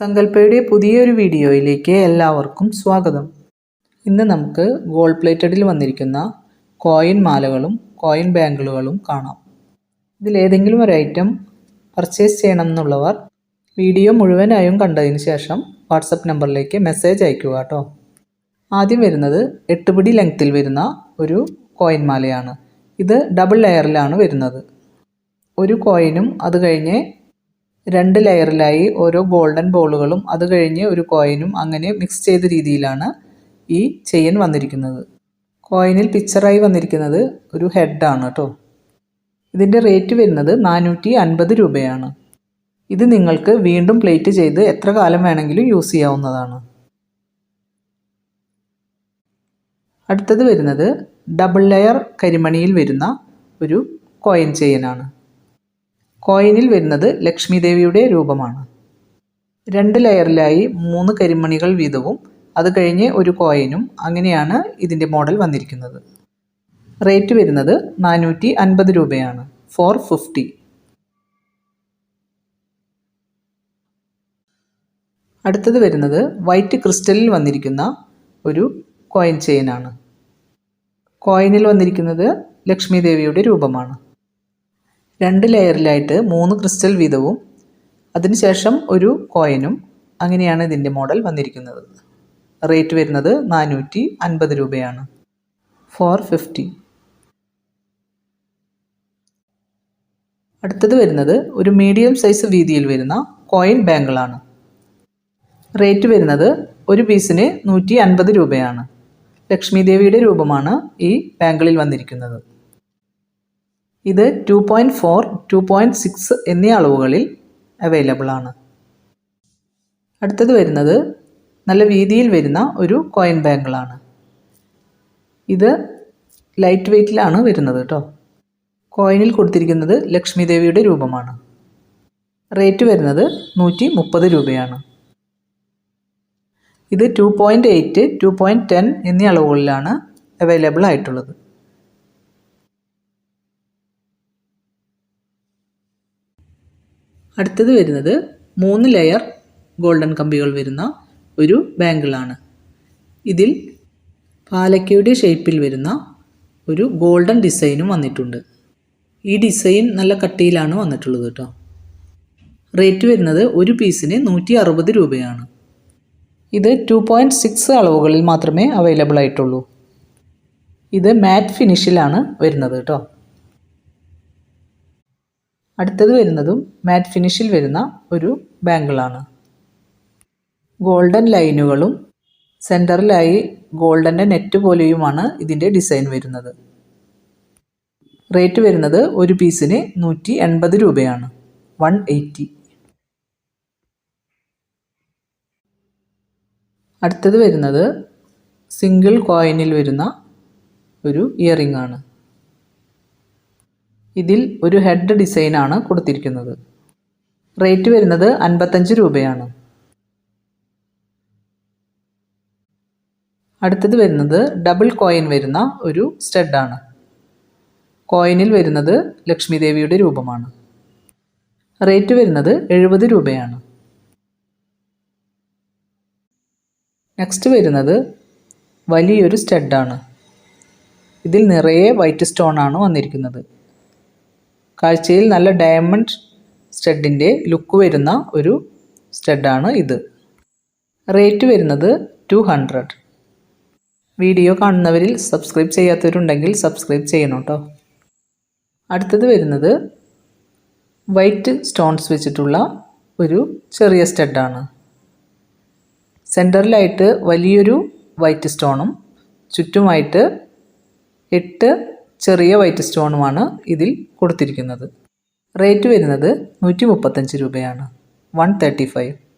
സങ്കല്പയുടെ പുതിയൊരു വീഡിയോയിലേക്ക് എല്ലാവർക്കും സ്വാഗതം. ഇന്ന് നമുക്ക് ഗോൾഡ് പ്ലേറ്റഡിൽ വന്നിരിക്കുന്ന കോയിൻ മാലകളും കോയിൻ ബാങ്കിളുകളും കാണാം. ഇതിലേതെങ്കിലും ഒരു ഐറ്റം പർച്ചേസ് ചെയ്യണം എന്നുള്ളവർ വീഡിയോ മുഴുവനായും കണ്ടതിന് ശേഷം വാട്സപ്പ് നമ്പറിലേക്ക് മെസ്സേജ് അയക്കുക കേട്ടോ. ആദ്യം വരുന്നത് എട്ട് പിടി ലെങ്ത്തിൽ വരുന്ന ഒരു കോയിൻ മാലയാണ്. ഇത് ഡബിൾ ലെയറിലാണ് വരുന്നത്. ഒരു കോയിനും അത് കഴിഞ്ഞ് രണ്ട് ലെയറിലായി ഓരോ ഗോൾഡൻ ബോളുകളും അത് കഴിഞ്ഞ് ഒരു കോയിനും അങ്ങനെ മിക്സ് ചെയ്ത രീതിയിലാണ് ഈ ചെയിൻ വന്നിരിക്കുന്നത്. കോയിനിൽ പിക്ചറായി വന്നിരിക്കുന്നത് ഒരു ഹെഡാണ് കേട്ടോ ഇതിന്റെ റേറ്റ് വരുന്നത് നാനൂറ്റി അൻപത് രൂപയാണ്. ഇത് നിങ്ങൾക്ക് വീണ്ടും പ്ലേറ്റ് ചെയ്ത് എത്ര കാലം വേണമെങ്കിലും യൂസ് ചെയ്യാവുന്നതാണ്. അടുത്തത് വരുന്നത് ഡബിൾ ലെയർ കരിമണിയിൽ വരുന്ന ഒരു കോയിൻ ചെയിനാണ് കോയിനിൽ വരുന്നത് ലക്ഷ്മി ദേവിയുടെ രൂപമാണ്. രണ്ട് ലെയറിലായി മൂന്ന് കരിമണികൾ വീതവും അത് കഴിഞ്ഞ് ഒരു കോയിനും അങ്ങനെയാണ് ഇതിന്റെ മോഡൽ വന്നിരിക്കുന്നത്. റേറ്റ് വരുന്നത് നാനൂറ്റി അൻപത് രൂപയാണ്. Four fifty. അടുത്തത് വരുന്നത് വൈറ്റ് ക്രിസ്റ്റലിൽ വന്നിരിക്കുന്ന ഒരു കോയിൻ ചെയിനാണ്. കോയിനിൽ വന്നിരിക്കുന്നത് ലക്ഷ്മി ദേവിയുടെ രൂപമാണ്. രണ്ട് ലെയറിലായിട്ട് മൂന്ന് ക്രിസ്റ്റൽ വീതവും അതിനുശേഷം ഒരു കോയിനും അങ്ങനെയാണ് ഇതിന്റെ മോഡൽ വന്നിരിക്കുന്നത്. റേറ്റ് വരുന്നത് നാനൂറ്റി അൻപത് രൂപയാണ്. Four fifty. അടുത്തത് വരുന്നത് ഒരു മീഡിയം സൈസ് വീതിയിൽ വരുന്ന കോയിൻ ബാങ്കിളാണ്. റേറ്റ് വരുന്നത് ഒരു പീസിന് നൂറ്റി അൻപത് രൂപയാണ്. ലക്ഷ്മി ദേവിയുടെ രൂപമാണ് ഈ ബാങ്കിളിൽ വന്നിരിക്കുന്നത്. ഇത് two point four two point six എന്നീ അളവുകളിൽ അവൈലബിൾ ആണ്. അടുത്തത് വരുന്നത് നല്ല വീതിയിൽ വരുന്ന ഒരു കോയിൻ ബാങ്കിളാണ് ഇത് ലൈറ്റ് വെയ്റ്റിലാണ് വരുന്നത് കേട്ടോ. കോയിനിൽ കൊടുത്തിരിക്കുന്നത് ലക്ഷ്മി ദേവിയുടെ രൂപമാണ്. റേറ്റ് വരുന്നത് നൂറ്റി മുപ്പത് രൂപയാണ്. ഇത് two point eight two point ten എന്നീ അളവുകളിലാണ് അവൈലബിൾ ആയിട്ടുള്ളത്. അടുത്തത് വരുന്നത് മൂന്ന് ലെയർ ഗോൾഡൻ കമ്പികൾ വരുന്ന ഒരു ബാങ്കിളാണ് ഇതിൽ പാലക്കയുടെ ഷേപ്പിൽ വരുന്ന ഒരു ഗോൾഡൻ ഡിസൈനും വന്നിട്ടുണ്ട്. ഈ ഡിസൈൻ നല്ല കട്ടിയിലാണ് വന്നിട്ടുള്ളത് കേട്ടോ. റേറ്റ് വരുന്നത് ഒരു പീസിന് നൂറ്റി അറുപത് രൂപയാണ്. ഇത് ടു പോയിന്റ് സിക്സ് അളവുകളിൽ മാത്രമേ അവൈലബിൾ ആയിട്ടുള്ളൂ. ഇത് മാറ്റ് ഫിനിഷിലാണ് വരുന്നത് കേട്ടോ. അടുത്തത് വരുന്നതും മാറ്റ് ഫിനിഷിൽ വരുന്ന ഒരു ബാങ്കിളാണ് ഗോൾഡൻ ലൈനുകളും സെന്ററിലായി ഗോൾഡന്റെ നെറ്റ് പോലെയുമാണ് ഇതിന്റെ ഡിസൈൻ വരുന്നത്. റേറ്റ് വരുന്നത് ഒരു പീസിന് നൂറ്റി എൺപത് രൂപയാണ്. വൺ എയ്റ്റി അടുത്തത് വരുന്നത് സിംഗിൾ കോയിനിൽ വരുന്ന ഒരു ഇയറിംഗ് ആണ്. ഇതിൽ ഒരു ഹെഡ് ഡിസൈനാണ് കൊടുത്തിരിക്കുന്നത്. റേറ്റ് വരുന്നത് അൻപത്തഞ്ച് രൂപയാണ്. അടുത്തത് വരുന്നത് ഡബിൾ കോയിൻ വരുന്ന ഒരു സ്റ്റഡാണ് കോയിനിൽ വരുന്നത് ലക്ഷ്മി ദേവിയുടെ രൂപമാണ്. റേറ്റ് വരുന്നത് എഴുപത് രൂപയാണ്. നെക്സ്റ്റ് വരുന്നത് വലിയൊരു സ്റ്റഡാണ് ഇതിൽ നിറയെ വൈറ്റ് സ്റ്റോൺ ആണ് വന്നിരിക്കുന്നത്. കാഴ്ചയിൽ നല്ല ഡയമണ്ട് സ്റ്റഡിന്റെ ലുക്ക് വരുന്ന ഒരു സ്റ്റഡാണ് ഇത്. റേറ്റ് വരുന്നത് ടു ഹൺഡ്രഡ് വീഡിയോ കാണുന്നവരിൽ സബ്സ്ക്രൈബ് ചെയ്യാത്തവരുണ്ടെങ്കിൽ സബ്സ്ക്രൈബ് ചെയ്യണം കേട്ടോ അടുത്തത് വരുന്നത് വൈറ്റ് സ്റ്റോൺസ് വെച്ചിട്ടുള്ള ഒരു ചെറിയ സ്റ്റഡാണ് സെന്ററിലായിട്ട് വലിയൊരു വൈറ്റ് സ്റ്റോണും ചുറ്റുമായിട്ട് എട്ട് ചെറിയ വൈറ്റ് സ്റ്റോണുമാണ് ഇതിൽ കൊടുത്തിരിക്കുന്നത്. റേറ്റ് വരുന്നത് നൂറ്റി മുപ്പത്തഞ്ച് രൂപയാണ്. One thirty five.